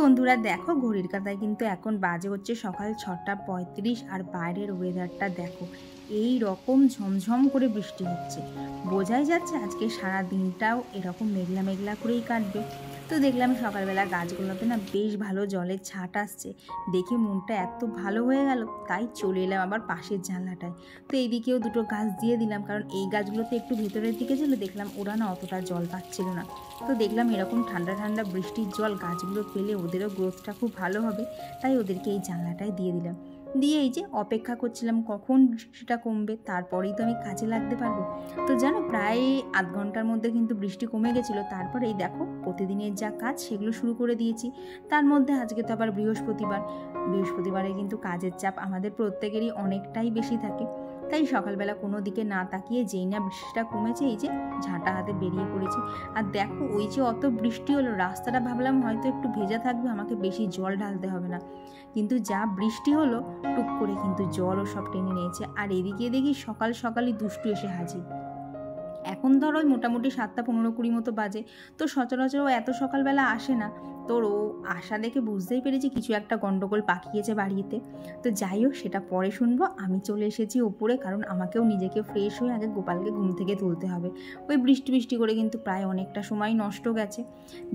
বন্ধুরা, দেখো ঘড়ির কাঁথায় কিন্তু এখন বাজে হচ্ছে সকাল ছটা পঁয়ত্রিশ আর বাইরের ওয়েদারটা দেখো। এই রকম ঝমঝম করে বৃষ্টি হচ্ছে। বোঝাই যাচ্ছে আজকে সারা দিনটাও এরকম মেঘলা মেঘলা করেই কাটবে। তো দেখলাম সকালবেলা গাছগুলোতে না বেশ ভালো জলের ছাট আসছে। দেখে মনটা এত ভালো হয়ে গেল, তাই চলে এলাম আবার পাশের জানলাটায়। তো এইদিকেও দুটো গাছ দিয়ে দিলাম, কারণ এই গাছগুলোতে একটু ভেতরের দিকে ছিল দেখলাম ওরা না অতটা জল পাচ্ছিল না। তো দেখলাম এরকম ঠান্ডা ঠান্ডা বৃষ্টির জল গাছগুলো পেলে ওদেরও গ্রোথটা খুব ভালো হবে, তাই ওদেরকে এই জানলাটায় দিয়ে দিলাম। দিয়ে এই যে অপেক্ষা করছিলাম কখন বৃষ্টিটা কমবে, তারপরেই তো আমি কাজে লাগতে পারব। তো জানো, প্রায় আধ ঘণ্টার মধ্যে কিন্তু বৃষ্টি কমে গেছিল। তারপরে এই দেখো, প্রতিদিনের যা কাজ সেগুলো শুরু করে দিয়েছি। তার মধ্যে আজকে তো আবার বৃহস্পতিবার। বৃহস্পতিবারে কিন্তু কাজের চাপ আমাদের প্রত্যেকেরই অনেকটাই বেশি থাকে। তাই সকালবেলা কোনো দিকে না তাকিয়ে যেই না বৃষ্টিটা কমেছে, এই যে ঝাঁটা হাতে বেরিয়ে পড়েছে। আর দেখো, ওই যে অত বৃষ্টি হলো, রাস্তাটা ভাবলাম হয়তো একটু ভেজা থাকবে, আমাকে বেশি জল ঢালতে হবে না। কিন্তু যা বৃষ্টি হলো, টুক করে কিন্তু জলও সব টেনে নিয়েছে। আর এদিকে দেখি সকাল সকালই দুষ্টু এসে হাজির। এখন ধরো মোটামুটি সাতটা পনেরো কুড়ি মতো বাজে। তো সচরাচর ও এত সকালবেলা আসে না। তোর ও আশা দেখে বুঝতেই পেরেছি কিছু একটা গন্ডগোল পাকিয়েছে বাড়িতে। তো যাই হোক, সেটা পরে শুনব। আমি চলে এসেছি ওপরে, কারণ আমাকেও নিজেকে ফ্রেশ হয়ে আগে গোপালকে ঘুম থেকে তুলতে হবে। ওই বৃষ্টি বৃষ্টি করে কিন্তু প্রায় অনেকটা সময় নষ্ট গেছে।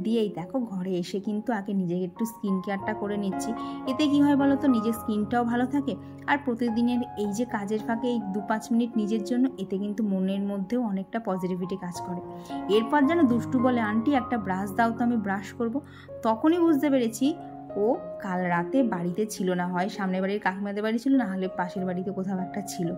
দিয়েই দেখো, ঘরে এসে কিন্তু আগে নিজেকে একটু স্কিন কেয়ারটা করে নিচ্ছি। এতে কি হয় বলো তো নিজের স্কিনটাও ভালো থাকে। আর প্রতিদিনের এই যে কাজের ফাঁকে এই দু পাঁচ মিনিট নিজের জন্য, এতে কিন্তু মনের মধ্যেও অনেকটা পজিটিভিটি কাজ করে। এরপর যেন দুষ্টু বলে, আন্টি, একটা ব্রাশ দাও তো, আমি ব্রাশ করব। তখনই বুঝতে পেরেছি ও কাল রাতে বাড়িতে ছিল না। হয় সামনের বাড়ির কাকিমাদের বাড়ি ছিল না হলে পাশের বাড়িতে কোথাও একটা ছিল।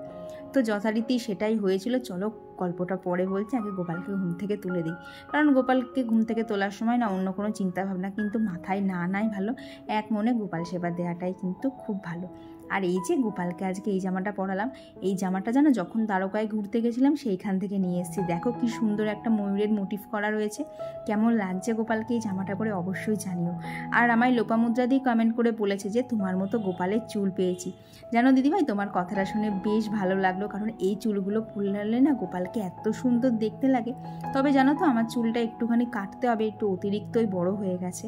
তো যথারীতি সেটাই হয়েছিল। চলো গল্পটা পরে বলছি, আগে গোপালকে ঘুম থেকে তুলে দিই। কারণ গোপালকে ঘুম থেকে তোলার সময় না অন্য কোনো চিন্তাভাবনা কিন্তু মাথায় না নাই ভালো। এক মনে গোপাল সেবা দেওয়াটাই কিন্তু খুব ভালো। আর এই যে গোপালকে আজকে এই জামাটা পরালাম, এই জামাটা যেন যখন দ্বারকায় ঘুরতে গেছিলাম সেইখান থেকে নিয়ে এসেছি। দেখো কি সুন্দর একটা ময়ূরের মোটিভ করা রয়েছে। কেমন লাগছে গোপালকে এই জামাটা পরে অবশ্যই জানিও। আর আমায় লোপামুদ্রা দিয়ে কমেন্ট করে বলেছে যে, তোমার মতো গোপালের চুল পেয়েছি। জানো দিদিভাই, তোমার কথাটা শুনে বেশ ভালো লাগল, কারণ এই চুলগুলো ফুললে না গোপালকে এত সুন্দর দেখতে লাগে। তবে জানো তো, আমার চুলটা একটুখানি কাটতে হবে, একটু অতিরিক্তই বড় হয়ে গেছে।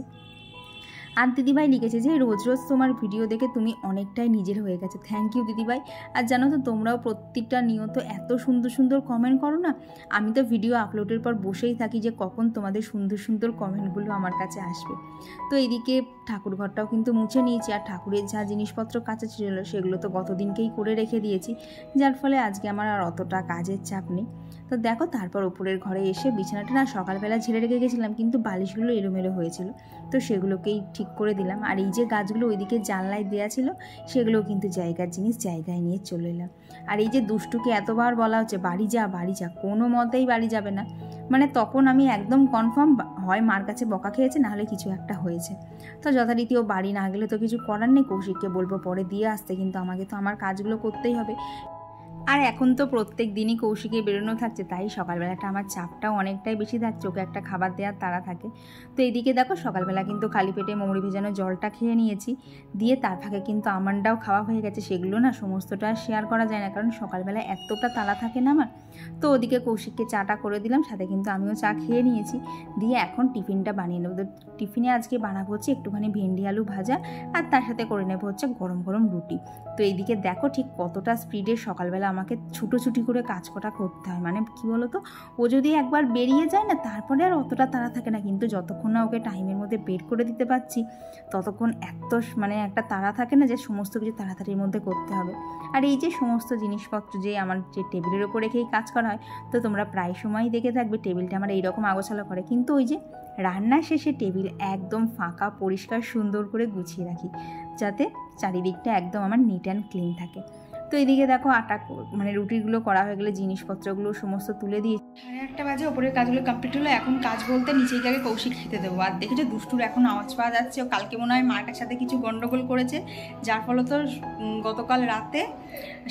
আর দিদিভাই লিখেছে যে, রোজ রোজ তোমার ভিডিও দেখে তুমি অনেকটাই নিজের হয়ে গেছে। থ্যাংক ইউ দিদিভাই। আর জানো তো, তোমরাও প্রত্যেকটা নিয়ত এত সুন্দর সুন্দর কমেন্ট করো না? আমি তো ভিডিও আপলোডের পর বসেই থাকি যে, কখন তোমাদের সুন্দর সুন্দর কমেন্টগুলো আমার কাছে আসবে। তো এদিকে ঠাকুর ঘরটাও কিন্তু মুছে নিয়েছি। আর ঠাকুরের যা জিনিসপত্র কাছে ছিল, সেগুলো তো গতদিনকেই করে রেখে দিয়েছি। যার ফলে আজকে আমার আর অতটা কাজের চাপ নেই। তো দেখো তারপর উপরের ঘরে এসে বিছানাটা না সকালবেলা ঝেড়ে রেখে গেছিলাম, কিন্তু বালিশগুলো এলোমেলো হয়েছিল। তো সেগুলোকেই ঠিক করে দিলাম। আর এই যে গাছগুলো ওইদিকে জানলায় দেওয়া ছিল সেগুলো কিন্তু জায়গার জিনিস জায়গায় নিয়ে চলে এলাম। আর এই যে দুষ্টুকে এতবার বলা হচ্ছে, বাড়ি যা বাড়ি যা, কোনো মতেই বাড়ি যাবে না। মানে তখন আমি একদম কনফার্ম হয় মার কাছে বকা খেয়েছে নাহলে কিছু একটা হয়েছে। তো যথারীতি ও বাড়ি না গেলে তো কিছু করার নেই, কৌশিককে বলব পরে দিয়ে আসতে, কিন্তু আমাকে তো আমার কাজগুলো করতেই হবে। আর এখন তো প্রত্যেক দিনই কৌশিকে বেরোনো থাকছে, তাই সকালবেলাটা আমার চাপটাও অনেকটাই বেশি থাকছে, ওকে একটা খাবার দেওয়ার তারা থাকে। তো এইদিকে দেখো সকালবেলা কিন্তু খালি পেটে মৌরি ভেজানো জলটা খেয়ে নিয়েছি, দিয়ে তার ফাঁকে কিন্তু আমানটাও খাওয়া হয়ে গেছে, সেগুলো না সমস্তটা শেয়ার করা যায় না, কারণ সকালবেলা এতটা তালা থাকে না আমার। তো ওদিকে কৌশিককে চাটা করে দিলাম, সাথে কিন্তু আমিও চা খেয়ে নিয়েছি, দিয়ে এখন টিফিনটা বানিয়ে নেব। টিফিনে আজকে বানাবো হচ্ছে একটুখানি ভেন্ডি আলু ভাজা, আর তার সাথে করে নেব হচ্ছে গরম গরম রুটি। তো এইদিকে দেখো ঠিক কতটা স্পিডে সকালবেলা আমাকে ছুটোছুটি করে কাজ করা করতে হয়। মানে কি বলতো? ও যদি একবার বেরিয়ে যায় না, তারপরে আর অতটা তাড়া থাকে না। কিন্তু যতক্ষণ না ওকে টাইমের মধ্যে বের করে দিতে পারছি, ততক্ষণ এত মানে একটা তাড়া থাকে না যে সমস্ত কিছু তাড়াতাড়ির মধ্যে করতে হবে। আর এই যে সমস্ত জিনিসপত্র যে আমার যে টেবিলের ওপর রেখেই কাজ করা হয়, তো তোমরা প্রায় সময়ই দেখে থাকবে টেবিলটা আমার এইরকম আগোছালো করে। কিন্তু ওই যে রান্না শেষে টেবিল একদম ফাঁকা, পরিষ্কার, সুন্দর করে গুছিয়ে রাখি, যাতে চারিদিকটা একদম আমার নিট অ্যান্ড ক্লিন থাকে। তো এদিকে দেখো আটা মানে রুটিগুলো করা হয়ে গেলে জিনিসপত্রগুলো সমস্ত তুলে দিয়ে সাড়ে আটটা বাজে, ওপরের কাজগুলো কমপ্লিট হলো। এখন কাজ বলতে নিচেই গিয়ে কৌশিক খেতে দেবো। আর দেখেছ দুষ্টুর এখন আওয়াজ পাওয়া যাচ্ছে। ও কালকে মনে হয় মার্কের সাথে কিছু গন্ডগোল করেছে। যার ফলে তো গতকাল রাতে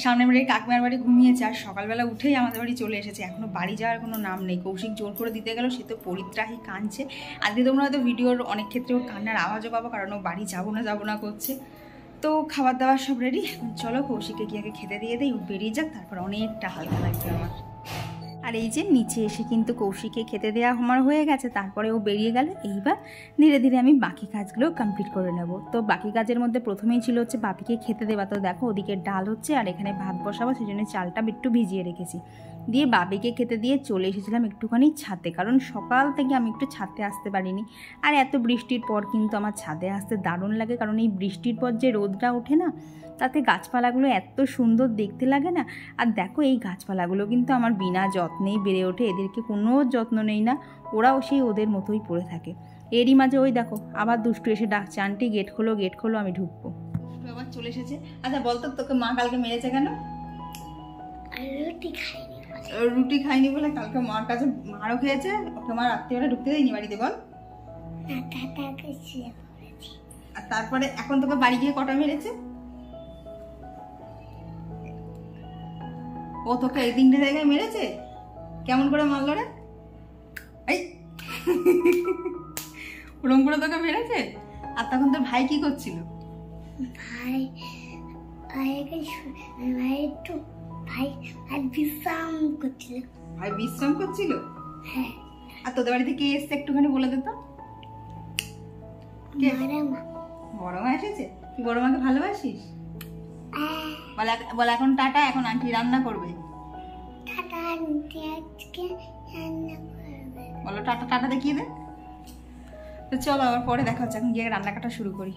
সামনে বাড়ির কাকমার বাড়ি ঘুমিয়েছে। আর সকালবেলা উঠেই আমাদের বাড়ি চলে এসেছে। এখনও বাড়ি যাওয়ার কোনো নাম নেই। কৌশিক জোর করে দিতে গেল, সে তো পরিত্রাহী কাঁদছে। আজকে তোমরা হয়তো ভিডিওর অনেক ক্ষেত্রে ওর কান্নার আওয়াজও পাবো, কারণ ও বাড়ি যাব না যাব না করছে। তো খাবার দাবার সব রেডি চলো কৌশিকে গিয়ে আগে খেতে দিয়ে দিই বেরিয়ে যাক, তারপর অনেকটা হালকা লাগবে আমার। আর এই যে নিচে এসে কিন্তু কৌশিকে খেতে দেওয়া আমার হয়ে গেছে, তারপরে ও বেরিয়ে গেল, এইবার ধীরে ধীরে আমি বাকি কাজগুলো কমপ্লিট করে নেব। তো বাকি কাজের মধ্যে প্রথমেই ছিল হচ্ছে বাপিকে খেতে দেওয়া, তো দেখো ওদিকে ডাল হচ্ছে আর এখানে ভাত বসাবো সেই জন্য চালটা একটু ভিজিয়ে রেখেছি। দিয়ে বাবিকে খেতে দিয়ে চলে এসেছিলাম একটুখানি ছাদে। কারণ সকাল থেকে আমি একটু ছাদে আসতে পারিনি। আর এত বৃষ্টির পর কিন্তু আমার ছাদে আসতে দারুণ লাগে। কারণ এই বৃষ্টির পর যে রোদটা ওঠে না তাতে গাছপালাগুলো এত সুন্দর দেখতে লাগে না। আর দেখো এই গাছপালাগুলো কিন্তু আমার বিনা যত্নেই বেড়ে ওঠে। এদেরকে কোনো যত্ন নেই না। ওরাও সেই ওদের মতোই পড়ে থাকে। এরই মাঝে ওই দেখো আবার দুষ্টু এসে ডাকছে আন্টি গেট খোলো গেট খোলো আমি ঢুকবো। আবার চলে এসেছে। আচ্ছা বলতো তোকে মা কালকে মেরেছে কেন? রুটি খাইনি রুটি খাইনি বলে কালকে মার কাছে মারও খেয়েছে। ওকে মা রাত্রিবেলা ঢুকতে দেয়নি বাড়িতে, বল। আর তারপরে এখন তোকে বাড়ি গিয়ে কটা মেরেছে? ও তোকে এই তিনটে জায়গায় মেরেছে? কেমন করে মারলো রে? এই। ওরম করে তোকে মেরেছে? আর তখন তোর ভাই কি করছিল? ভাই ভাই একটু ভাই ভাই বিশ্রাম করছিল। ভাই বিশ্রাম করছিল? হ্যাঁ। আর তোদের বাড়িতে কে এসছে একটুখানি বলে দে তো। বড় মা এসেছে? তুই বড় মাকে ভালোবাসিস আহ, বল এখন টাটা এখন আন্টি রান্না করবে। টাটা আনতে আজকে রান্না করবে। বলো টাটা টাটা দেখিয়ে দে। তো চলো আবার পরে দেখা হচ্ছে এখন গিয়ে রান্না কাটা শুরু করি।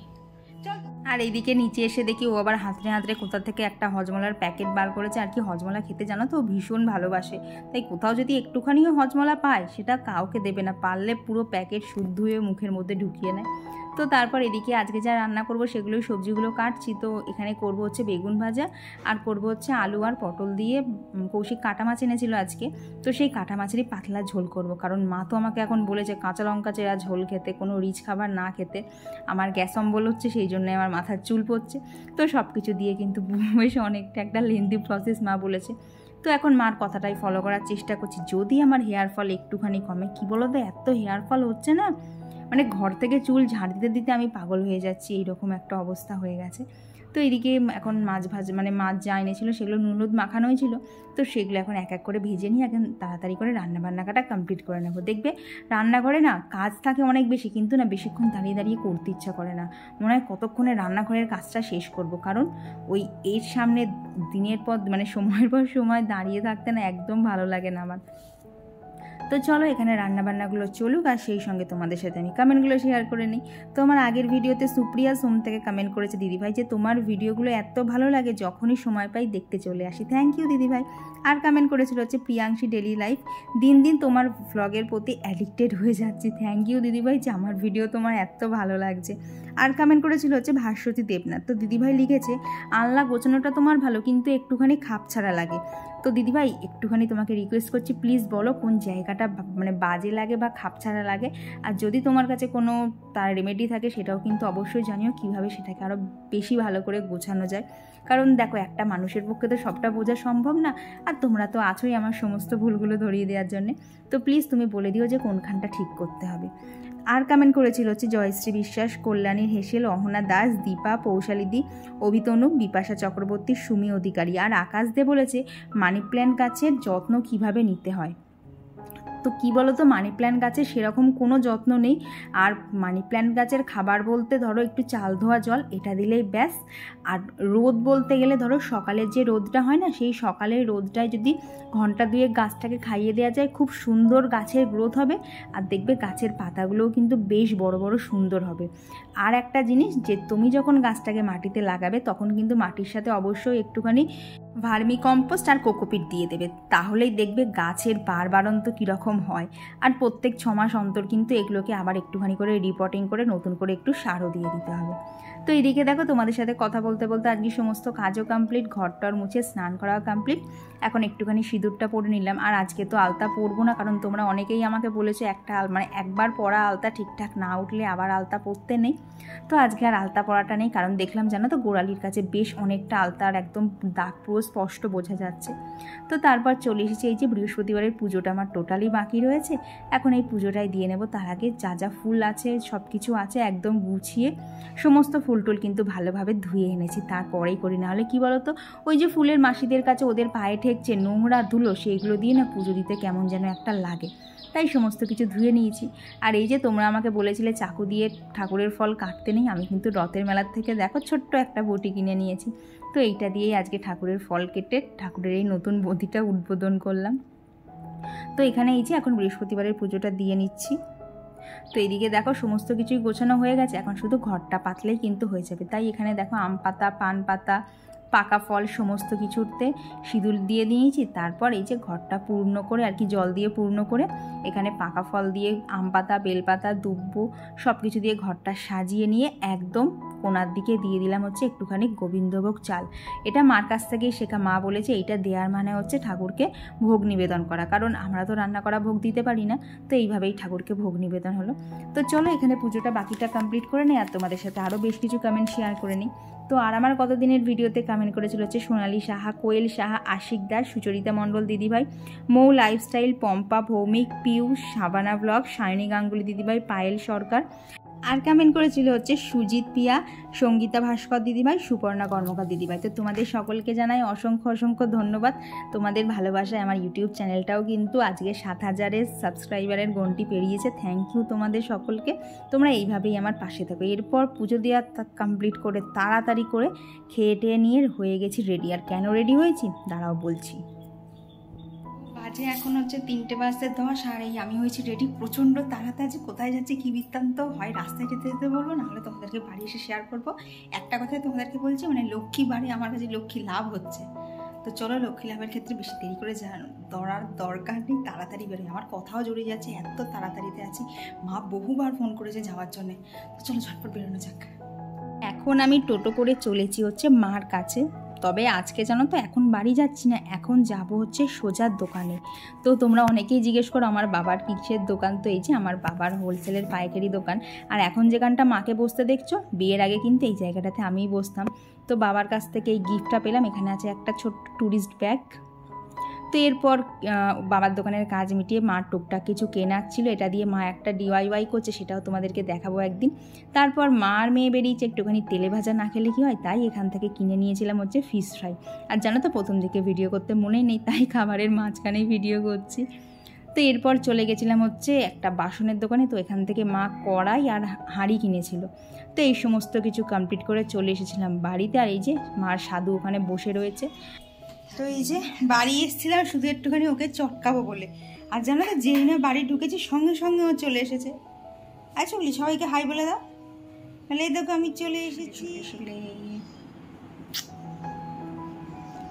চল আর এইদিকে নিচে এসে দেখি ও আবার হাতড়ে হাতড়ে কোথা থেকে একটা হজমলার প্যাকেট বার করেছে। আর কি হজমলা খেতে জানো তো? ভীষণ ভালোবাসে। তাই কোথাও যদি একটুখানিও হজমলা পায়, সেটা কাউকে দেবে না। পারলে পুরো প্যাকেট শুদ্ধ হয়ে মুখের মধ্যে ঢুকিয়ে নেয়। তো তারপর এদিকে আজকে যা রান্না করব সেগুলোই সবজিগুলো কাটছি। তো এখানে করব হচ্ছে বেগুন ভাজা আর করব হচ্ছে আলু আর পটল দিয়ে কৌশিক কাটা মাছ এনেছিল আজকে। তো সেই কাটা মাছেরই পাতলা ঝোল করব। কারণ মা তো আমাকে এখন বলেছে কাঁচা লঙ্কা চেরা ঝোল খেতে, কোনো রিচ খাবার না খেতে। আমার গ্যাস অম্বল হচ্ছে, সেই জন্য আমার মাথার চুল পড়ছে। তো সব কিছু দিয়ে কিন্তু বেশ অনেকটা একটা লেন্দি প্রসেস মা বলেছে। তো এখন মার কথাটাই ফলো করার চেষ্টা করছি। যদি আমার হেয়ার ফল একটুখানি কমে, কি বলো তো এত হেয়ার ফল হচ্ছে না? মানে ঘর থেকে চুল ঝাড় দিতে দিতে আমি পাগল হয়ে যাচ্ছি, এইরকম একটা অবস্থা হয়ে গেছে। তো এদিকে এখন মাছ ভাজ মানে মাছ যা এনেছিলো সেগুলো নুন হলুদ মাখানো হয়েছিল তো সেগুলো এখন এক এক করে ভেজে নিয়ে এখন তাড়াতাড়ি করে রান্না বান্নাটা কমপ্লিট করে নেব। দেখবে রান্নাঘরে না কাজ থাকে অনেক বেশি, কিন্তু না বেশিক্ষণ দাঁড়িয়ে দাঁড়িয়ে করতে ইচ্ছা করে না। মনে হয় কতক্ষণে রান্নাঘরের কাজটা শেষ করব? কারণ ওই এর সামনে দিনের পর মানে সময়ের পর সময় দাঁড়িয়ে থাকতে না একদম ভালো লাগে না আমার। তো চলো, এখানে রান্নাবান্নাগুলো চলুক, আর সেই সঙ্গে তোমাদের সাথে আমি কমেন্টগুলো শেয়ার করে নিই। তো আমার আগের ভিডিওতে সুপ্রিয়া সোম থেকে কমেন্ট করেছে, দিদিভাই, যে তোমার ভিডিওগুলো এত ভালো লাগে, যখনই সময় পাই দেখতে চলে আসি। থ্যাংক ইউ দিদিভাই। আর কমেন্ট করেছিল হচ্ছে, প্রিয়াংশী ডেলি লাইফ দিন দিন তোমার ভ্লগের প্রতি অ্যাডিক্টেড হয়ে যাচ্ছি। থ্যাংক ইউ দিদিভাই, যে আমার ভিডিও তোমার এত ভালো লাগছে। আর কমেন্ট করেছিল হচ্ছে ভাস্বতী দেবনাথ। তো দিদিভাই লিখেছে আল্লাহ গোছানোটা তোমার ভালো, কিন্তু একটুখানি খাপ ছাড়া লাগে। তো দিদিভাই, একটুখানি তোমাকে রিকোয়েস্ট করছি প্লিজ বলো কোন জায়গাটা মানে বাজে লাগে বা খাপ ছাড়া লাগে? আর যদি তোমার কাছে কোনো তার রেমেডি থাকে, সেটাও কিন্তু অবশ্যই জানিও কীভাবে সেটাকে আরও বেশি ভালো করে গোছানো যায়। কারণ দেখো, একটা মানুষের পক্ষে তো সবটা বোঝা সম্ভব না। আর তোমরা তো আছোই আমার সমস্ত ভুলগুলো ধরিয়ে দেওয়ার জন্য। তো প্লিজ তুমি বলে দিও যে কোনখানটা ঠিক করতে হবে। আর কমেন্ট করেছিল হচ্ছে জয়শ্রী বিশ্বাস, কল্যাণী হেসেল, অহনা দাস, দীপা, পৌশালিদি, অভিতনু, বিপাশা চক্রবর্তী, সুমি অধিকারী। আর আকাশ দে বলেছে মানি প্ল্যান্ট গাছের যত্ন কীভাবে নিতে হয়? তো কি বলো তো মানি প্ল্যান্ট গাছে সেরকম কোনো যত্ন নেই। আর মানি প্ল্যান্ট গাছের খাবার বলতে ধরো একটু চাল ধোয়া জল, এটা দিলেই ব্যাস। আর রোদ বলতে গেলে ধরো সকালের যে রোদটা হয় না, সেই সকালের রোদটায় যদি ঘণ্টা দুয়েক গাছটাকে খাইয়ে দেওয়া যায়, খুব সুন্দর গাছের গ্রোথ হবে। আর দেখবে গাছের পাতাগুলোও কিন্তু বেশ বড় বড় সুন্দর হবে। আর একটা জিনিস যে, তুমি যখন গাছটাকে মাটিতে লাগাবে, তখন কিন্তু মাটির সাথে অবশ্যই একটুখানি ভার্মি কম্পোস্ট আর কোকোপিট দিয়ে দেবে। তাহলেই দেখবে গাছের বারবারন্ত কীরকম হয়। আর প্রত্যেক ছমাস মাস অন্তর কিন্তু এগুলোকে আবার একটুখানি করে রিপোর্টিং করে নতুন করে একটু সারও দিয়ে দিতে হবে। তো এদিকে দেখো তোমাদের সাথে কথা বলতে বলতে আজকে সমস্ত কাজও কমপ্লিট ঘরটর মুছে স্নান করাও কমপ্লিট এখন একটুখানি সিঁদুরটা পরে নিলাম। আর আজকে তো আলতা পরবো না, কারণ তোমরা অনেকেই আমাকে বলেছ একটা আল মানে একবার পরা আলতা ঠিকঠাক না উঠলে আবার আলতা পরতে নেই। তো আজকে আর আলতা পরাটা নেই, কারণ দেখলাম জানো তো গোড়ালির কাছে বেশ অনেকটা আলতার একদম দাগ পুরো স্পষ্ট বোঝা যাচ্ছে। তো তারপর চলে এসেছে এই যে বৃহস্পতিবারের পুজোটা আমার টোটালি বাকি রয়েছে। এখন এই পুজোটাই দিয়ে নেব। তার আগে যা যা ফুল আছে সব কিছু আছে একদম গুছিয়ে, সমস্ত ফুল ফুল টুল কিন্তু ভালোভাবে ধুয়ে এনেছি, তারপরেই করি। না হলে কী বলতো, ওই যে ফুলের মাসিদের কাছে ওদের পায়ে ঠেকছে নোংরা ধুলো সেইগুলো দিয়ে না পুজো দিতে কেমন যেন একটা লাগে। তাই সমস্ত কিছু ধুয়ে নিয়েছি। আর এই যে তোমরা আমাকে বলেছিলে চাকু দিয়ে ঠাকুরের ফল কাটতে নেই, আমি কিন্তু রথের মেলার থেকে দেখো ছোট্ট একটা বটি কিনে নিয়েছি। তো এইটা দিয়েই আজকে ঠাকুরের ফল কেটে ঠাকুরের এই নতুন বটিটা উদ্বোধন করলাম। তো এখানে এই যে এখন বৃহস্পতিবারের পুজোটা দিয়ে নিচ্ছি। তো এদিকে দেখো সমস্ত কিছুই গোছানো হয়ে গেছে। এখন শুধু ঘরটা পাতলেই কিন্তু হয়ে যাবে। তাই এখানে দেখো আম পাতা, পান পাতা পাকা ফল সমস্ত কিছুতে সিঁদুর দিয়ে দিয়েছি। তারপর এই যে ঘরটা পূর্ণ করে আর কি জল দিয়ে পূর্ণ করে, এখানে পাকা ফল দিয়ে আম পাতা বেলপাতা দুব্বো সব কিছু দিয়ে ঘরটা সাজিয়ে নিয়ে একদম কোনার দিকে দিয়ে দিলাম হচ্ছে একটুখানি গোবিন্দভোগ চাল। এটা মার কাছ থেকেই শেখা। মা বলেছে এইটা দেওয়ার মানে হচ্ছে ঠাকুরকে ভোগ নিবেদন করা। কারণ আমরা তো রান্না করা ভোগ দিতে পারি না, তো এইভাবেই ঠাকুরকে ভোগ নিবেদন হলো। তো চলো এখানে পুজোটা বাকিটা কমপ্লিট করে নিই আর তোমাদের সাথে আরও বেশ কিছু কমেন্ট শেয়ার করে নিই। তো আর আমার কতদিনের ভিডিওতে কমেন্ট করেছিল হচ্ছে সোনালি সাহা, কোয়েল সাহা, আশিক দাস, সুচরিতা মণ্ডল দিদিভাই, মৌ লাইফস্টাইল পম্পা ভৌমিক পিউ সাবানা ব্লগ সায়নী গাঙ্গুলি দিদিভাই, পায়েল সরকার। আর কমেন্ট করেছিল হচ্ছে সুজিত পিয়া, সঙ্গীতা ভাস্কর দিদিভাই, সুপর্ণা কর্মকার দিদিভাই। তো তোমাদের সকলকে জানাই অসংখ্য অসংখ্য ধন্যবাদ। তোমাদের ভালোবাসায় আমার ইউটিউব চ্যানেলটাও কিন্তু আজকে সাত হাজারের সাবস্ক্রাইবারের গন্টি পেরিয়েছে। থ্যাংক ইউ তোমাদের সকলকে। তোমরা এইভাবেই আমার পাশে থাকো। এরপর পুজো দেওয়া কমপ্লিট করে তাড়াতাড়ি করে খেয়ে টেয়ে নিয়ে হয়ে গেছি রেডি আর কেন রেডি হয়েছি? দাঁড়াও বলছি। বাজে এখন হচ্ছে তিনটে বাজতে দশ, আর এই আমি হয়েছি রেডি প্রচণ্ড তাড়াতাড়ি কোথায় যাচ্ছি কী বৃত্তান্ত হয়, রাস্তায় যেতে যেতে বলব নাহলে তোমাদেরকে বাড়ি এসে শেয়ার করব। একটা কথাই তোমাদেরকে বলছি মানে লক্ষ্মী বাড়ি, আমার কাছে লক্ষ্মী লাভ হচ্ছে। তো চলো লক্ষ্মী লাভের ক্ষেত্রে বেশি দেরি করে দৌড়ার দরকার নেই, তাড়াতাড়ি বেরোয় আমার কথাও জড়িয়ে যাচ্ছে, এত তাড়াতাড়িতে আছি। মা বহুবার ফোন করেছে যাওয়ার জন্যে। তো চলো ঝটপট বেরোনো যাক। এখন আমি টোটো করে চলেছি হচ্ছে মার কাছে। তবে আজকে জানো তো এখন বাড়ি যাচ্ছি না, এখন যাব হচ্ছে সোজার দোকানে। তো তোমরা অনেকেই জিজ্ঞেস করো, আমার বাবার কিসের দোকান? তো এই যে আমার বাবার হোলসেলের পাইকারি দোকান। আর এখন যেখানটা মাকে বসতে দেখছ, বিয়ের আগে কিন্তু এই জায়গাটাতে আমিই বসতাম। তো বাবার কাছ থেকে এই গিফটটা পেলাম, এখানে আছে একটা ছোট্ট ট্যুরিস্ট ব্যাগ তো এরপর বাবার দোকানের কাজ মিটিয়ে মার টুকটাক কিছু কেনার ছিল এটা দিয়ে মা একটা ডিওয়াইওয়াই করছে, সেটাও তোমাদেরকে দেখাবো একদিন। তারপর মার মেয়ে বেরিয়েছে, একটুখানি তেলে ভাজা না খেলে কি হয়? তাই এখান থেকে কিনে নিয়েছিলাম হচ্ছে ফিশ ফ্রাই আর জানো তো, প্রথম দিকে ভিডিও করতে মনেই নেই, তাই খাবারের মাঝখানেই ভিডিও করছি। তো এরপর চলে গেছিলাম হচ্ছে একটা বাসনের দোকানে, তো এখান থেকে মা কড়াই আর হাঁড়ি কিনেছিল। তো এই সমস্ত কিছু কমপ্লিট করে চলে এসেছিলাম বাড়িতে। আর এই যে, মার সাধু ওখানে বসে রয়েছে। তো এই যে বাড়ি এসেছিলাম, শুধু একটুখানি ওকে চটকাবো বলে। আর জানো তো, যেই না বাড়ি ঢুকেছি, সঙ্গে সঙ্গে ও চলে এসেছে। আর বলি সবাইকে হাই বলে দাও। তাহলে দেখো, আমি চলে এসেছি।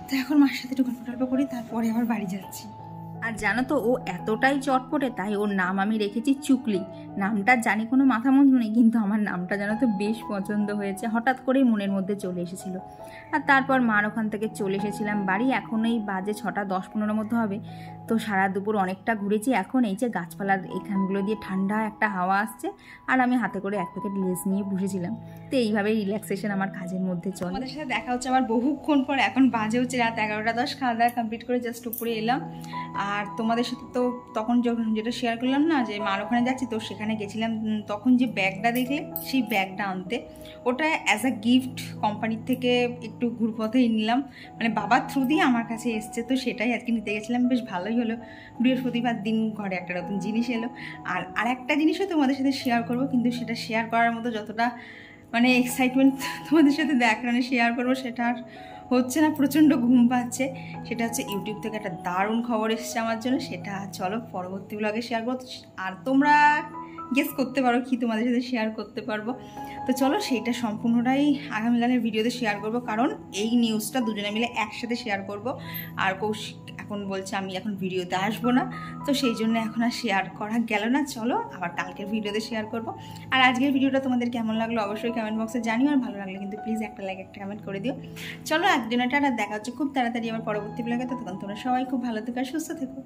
তো এখন মার সাথে একটু গল্প টল্প করি, তারপরে আবার বাড়ি যাচ্ছি। আর জানো তো, ও এতটাই চটপটে, তাই ওর নাম আমি রেখেছি চুকলি। নামটা জানি, কোনো মাথা মন্ত্র নেই, কিন্তু আমার নামটা জানো তো বেশ পছন্দ হয়েছে, হঠাৎ করেই মনের মধ্যে চলে এসেছিল। আর তারপর মার ওখান থেকে চলে এসেছিলাম বাড়ি, এখন এই বাজে ছটা দশ পনেরোর মধ্যে হবে। তো সারা দুপুর অনেকটা ঘুরেছি, এখন এই যে গাছপালার এখানগুলো দিয়ে ঠান্ডা একটা হাওয়া আসছে, আর আমি হাতে করে এক প্যাকেট লেস নিয়ে বসেছিলাম। তো এইভাবেই রিল্যাক্সেশন আমার কাজের মধ্যে চলে। আমাদের সাথে দেখা হচ্ছে আমার বহুক্ষণ পর, এখন বাজে হচ্ছে রাত এগারোটা দশ, খাওয়া দাওয়া কমপ্লিট করে জাস্ট উপরে এলাম। আর তোমাদের সাথে তো তখন যখন যেটা শেয়ার করলাম না, যে মার ওখানে যাচ্ছি, তো সেখানে গেছিলাম তখন যে ব্যাগটা দেখলে, সেই ব্যাগটা আনতে। ওটা অ্যাজ আ গিফট কোম্পানির থেকে একটু ঘুরপথেই নিলাম। মানে বাবার থ্রু দিয়ে আমার কাছে এসছে, তো সেটাই আজকে নিতে গেছিলাম। বেশ ভালোই হলো। বৃহস্পতিবার দিন ঘরে একটা নতুন জিনিস এলো। আর আর একটা জিনিসও তোমাদের সাথে শেয়ার করব, কিন্তু সেটা শেয়ার করার মতো যতটা মানে এক্সাইটমেন্ট তোমাদের সাথে দেখানো শেয়ার করব, সেটা আর হচ্ছে না, প্রচণ্ড ঘুম পাচ্ছে। সেটা হচ্ছে ইউটিউব থেকে একটা দারুণ খবর এসেছে আমার জন্য, সেটা চলো পরবর্তী ব্লগে শেয়ার করো আর তোমরা গেস করতে পারো কি তোমাদের সাথে শেয়ার করতে পারব। তো চলো সেইটা সম্পূর্ণটাই আগামীকালের ভিডিওতে শেয়ার করব, কারণ এই নিউজটা দুজনে মিলে একসাথে শেয়ার করব। আর কৌশিক এখন বলছে আমি এখন ভিডিওতে আসব না। তো সেই জন্য এখন আর শেয়ার করা গেল না। চলো আবার কালকের ভিডিওতে শেয়ার করব। আর আজকের ভিডিওটা তোমাদের কেমন লাগল অবশ্যই কমেন্ট বক্সে জানিও। আর ভালো লাগলে কিন্তু প্লিজ একটা লাইক একটা কমেন্ট করে দিও। চলো একদিনটা আর দেখা হচ্ছে খুব তাড়াতাড়ি আমার পরবর্তী ব্লগে তো তখন তোমরা সবাই খুব ভালো থেকো সুস্থ থেকো।